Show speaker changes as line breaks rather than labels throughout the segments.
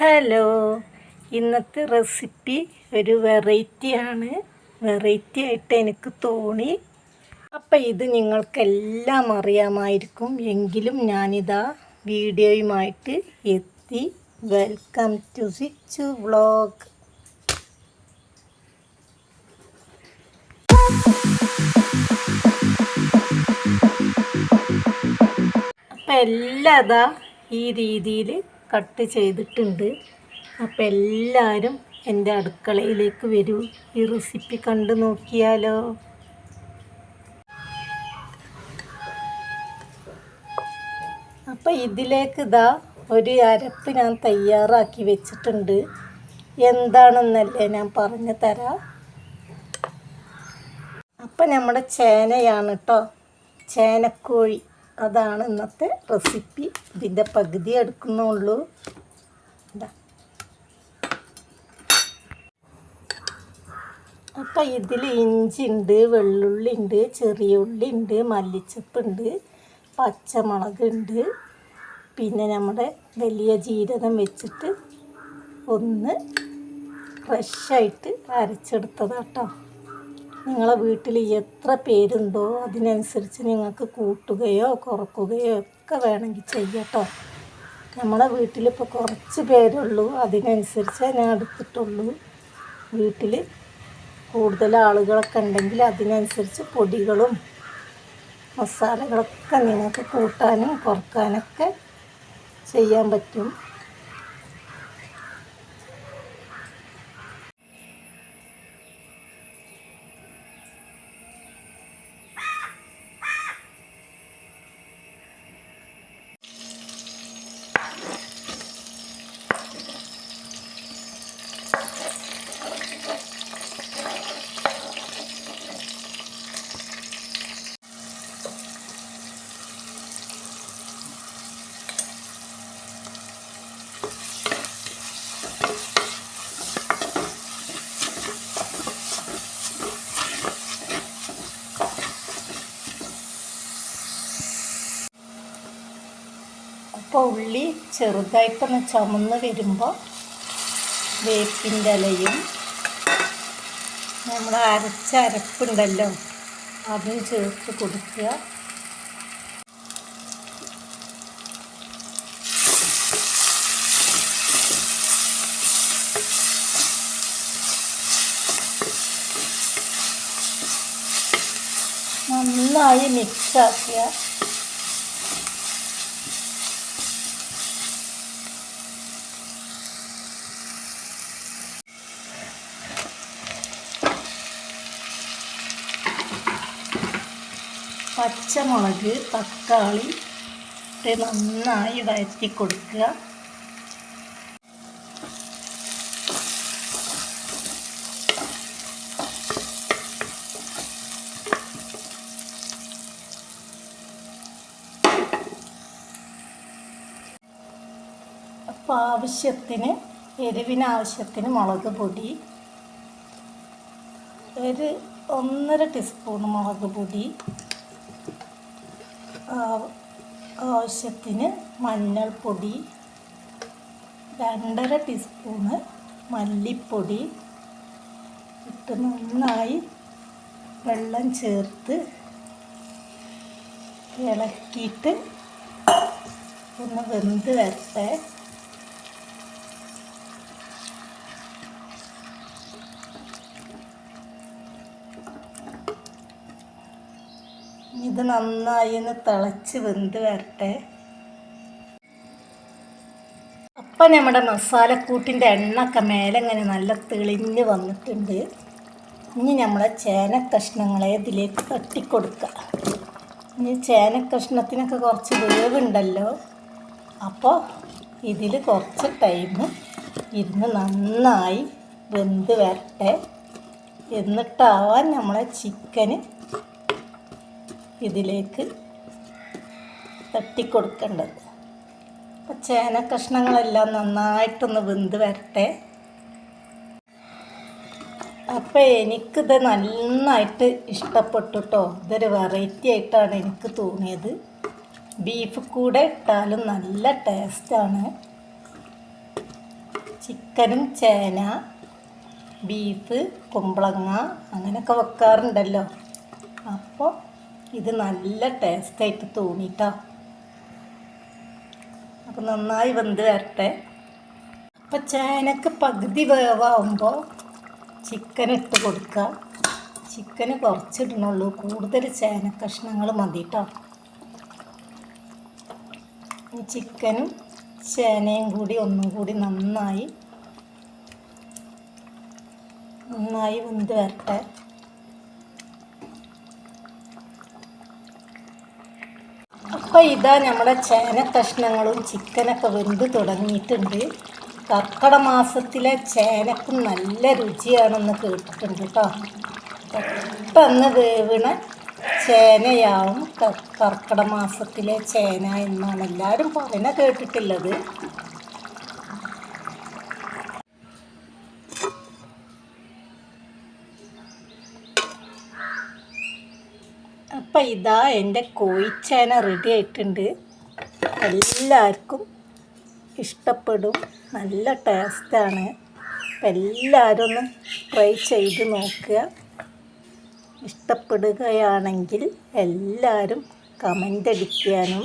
Hello. ഇന്നത്തെ recipe ഒരു വെറൈറ്റിയാണ്. വെറൈറ്റി ആയിട്ട് എനിക്ക് തോന്നി. അപ്പം ഇത് നിങ്ങൾക്കെല്ലാം അറിയാമായിരിക്കും. എങ്കിലും ഞാനിതാ വീഡിയോയുമായിട്ട് എത്തി. വെൽക്കം ടു സിച്ചു വ്ളോഗ് അപ്പം എല്ലാ ഈ രീതിയിൽ കട്ട് ചെയ്തിട്ടുണ്ട്. അപ്പം എല്ലാവരും എന്റെ അടുക്കളയിലേക്ക് വരൂ. ഈ റെസിപ്പി കണ്ടു നോക്കിയാലോ? അപ്പം ഇതിലേക്ക് ഇതാ ഒരു അരപ്പ് ഞാൻ തയ്യാറാക്കി വെച്ചിട്ടുണ്ട്. എന്താണെന്നല്ലേ ഞാൻ പറഞ്ഞു തരാം. അപ്പം നമ്മുടെ ചേനയാണ് കേട്ടോ ചേനക്കോഴി. അതാണ് ഇന്നത്തെ റെസിപ്പി. ഇതിന്റെ പകുതി എടുക്കുന്നുള്ളൂ. അപ്പം ഇതിൽ ഇഞ്ചി ഉണ്ട് വെള്ളുള്ളി ഉണ്ട് ചെറിയ ഉള്ളി ഉണ്ട് മല്ലിച്ചപ്പുണ്ട് പച്ചമുളക് ഉണ്ട്. പിന്നെ നമ്മുടെ വലിയ ജീരകം വെച്ചിട്ട് ഒന്ന് ഫ്രഷായിട്ട് അരച്ചെടുത്തതാട്ടോ. നിങ്ങളെ വീട്ടിൽ എത്ര പേരുണ്ടോ അതിനനുസരിച്ച് നിങ്ങൾക്ക് കൂട്ടുകയോ കുറക്കുകയോ ഒക്കെ വേണമെങ്കിൽ ചെയ്യട്ടോ. നമ്മളെ വീട്ടിലിപ്പോൾ കുറച്ച് പേരുള്ളൂ അതിനനുസരിച്ച് ഞാൻ എടുത്തിട്ടുള്ളൂ. വീട്ടിൽ കൂടുതൽ ആളുകളൊക്കെ ഉണ്ടെങ്കിൽ അതിനനുസരിച്ച് പൊടികളും മസാലകളൊക്കെ നിങ്ങൾക്ക് കൂട്ടാനും കുറക്കാനൊക്കെ ചെയ്യാൻ പറ്റും. അപ്പോൾ ഉള്ളി ചെറുതായിട്ടൊന്ന് ചുമന്ന് വരുമ്പോൾ വേപ്പിന്റെ ഇലയും നമ്മൾ അരച്ച അരപ്പുണ്ടല്ലോ അതും ചേർത്ത് കൊടുക്കുക. നന്നായി മിക്സാക്കുക പച്ചമുളക് തക്കാളി ഇട്ട് നന്നായി വഴറ്റി കൊടുക്കുക. അപ്പോൾ ആവശ്യത്തിന് എരിവിന് ആവശ്യത്തിന് മുളക് പൊടി ഒരു ഒന്നര ടീസ്പൂൺ മുളക് പൊടി ആവശ്യത്തിന് മഞ്ഞൾപ്പൊടി രണ്ടര ടീസ്പൂണ് മല്ലിപ്പൊടി ഇട്ട് നന്നായി വെള്ളം ചേർത്ത് ഇളക്കിയിട്ട് ഒന്ന് വെന്ത് വരട്ടെ. ഇത് നന്നായി ഒന്ന് തിളച്ച് വെന്ത് വരട്ടെ. അപ്പം നമ്മുടെ മസാലക്കൂട്ടിന്റെ എണ്ണൊക്കെ മേലെ ഇങ്ങനെ നല്ല തെളിഞ്ഞ് വന്നിട്ടുണ്ട്. ഇനി നമ്മളെ ചേന കഷ്ണങ്ങളെ ഇതിലേക്ക് തട്ടിക്കൊടുക്കുക ഇനി ചേന കഷ്ണത്തിനൊക്കെ കുറച്ച് വേവുണ്ടല്ലോ. അപ്പോൾ ഇതിൽ കുറച്ച് ടൈം ഇരുന്ന് നന്നായി വെന്ത് വരട്ടെ. എന്നിട്ടാവാൻ നമ്മളെ ചിക്കന് ഇതിലേക്ക് തട്ടിക്കൊടുക്കേണ്ടത്. അപ്പോൾ ചേന കഷ്ണങ്ങളെല്ലാം നന്നായിട്ടൊന്ന് വെന്ത് വരട്ടെ. അപ്പോൾ എനിക്കിത് നന്നായിട്ട് ഇഷ്ടപ്പെട്ടു കേട്ടോ ഇതൊരു വെറൈറ്റി ആയിട്ടാണ് എനിക്ക് തോന്നിയത്. ബീഫ് കൂടെ ഇട്ടാലും നല്ല ടേസ്റ്റാണ് ചിക്കനും ചേന ബീഫ് കുമ്പളങ്ങ അങ്ങനെയൊക്കെ വെക്കാറുണ്ടല്ലോ. അപ്പോൾ ഇത് നല്ല ടേസ്റ്റായിട്ട് തോന്നിട്ടോ. അപ്പോൾ നന്നായി വെന്ത് വരട്ടെ. അപ്പോൾ ചേനക്ക് പകുതി വേവാകുമ്പോൾ ചിക്കൻ ഇട്ട് കൊടുക്കുക ചിക്കന് കുറച്ചിടണുള്ളൂ. കൂടുതൽ ചേന കഷ്ണങ്ങൾ മതി കേട്ടോ ഈ ചിക്കനും ചേനയും കൂടി ഒന്നും കൂടി നന്നായി നന്നായി വെന്ത് വരട്ടെ. അപ്പോൾ ഇതാ നമ്മുടെ ചേന കഷ്ണങ്ങളും ചിക്കനൊക്കെ വെന്ത് തുടങ്ങിയിട്ടുണ്ട്. കർക്കട മാസത്തിലെ ചേനക്ക് നല്ല രുചിയാണെന്ന് കേട്ടിട്ടുണ്ട് കേട്ടോ പെട്ടെന്ന് വേവണ ചേനയാവും കർക്കട മാസത്തിലെ ചേന എന്നാണ് എല്ലാവരും പറയുന്ന കേട്ടിട്ടുള്ളത്. അപ്പം ഇതാ എന്റെ കോഴിച്ചേന റെഡി ആയിട്ടുണ്ട്. എല്ലാവർക്കും ഇഷ്ടപ്പെടും. നല്ല ടേസ്റ്റാണ് അപ്പം എല്ലാവരും ഒന്ന് ട്രൈ ചെയ്ത് നോക്കുക. ഇഷ്ടപ്പെടുകയാണെങ്കിൽ എല്ലാവരും കമന്റ് അടിക്കാനും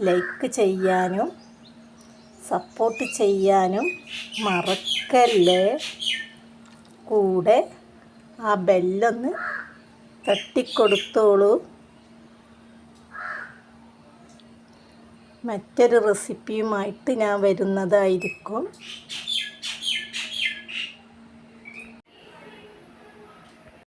ലൈക്ക് ചെയ്യാനും സപ്പോർട്ട് ചെയ്യാനും മറക്കല്ലേ? കൂടെ ആ ബെല്ലൊന്ന് തട്ടിക്കൊടുത്തോളൂ. മറ്റൊരു റെസിപ്പിയുമായിട്ട് ഞാൻ വരുന്നതായിരിക്കും.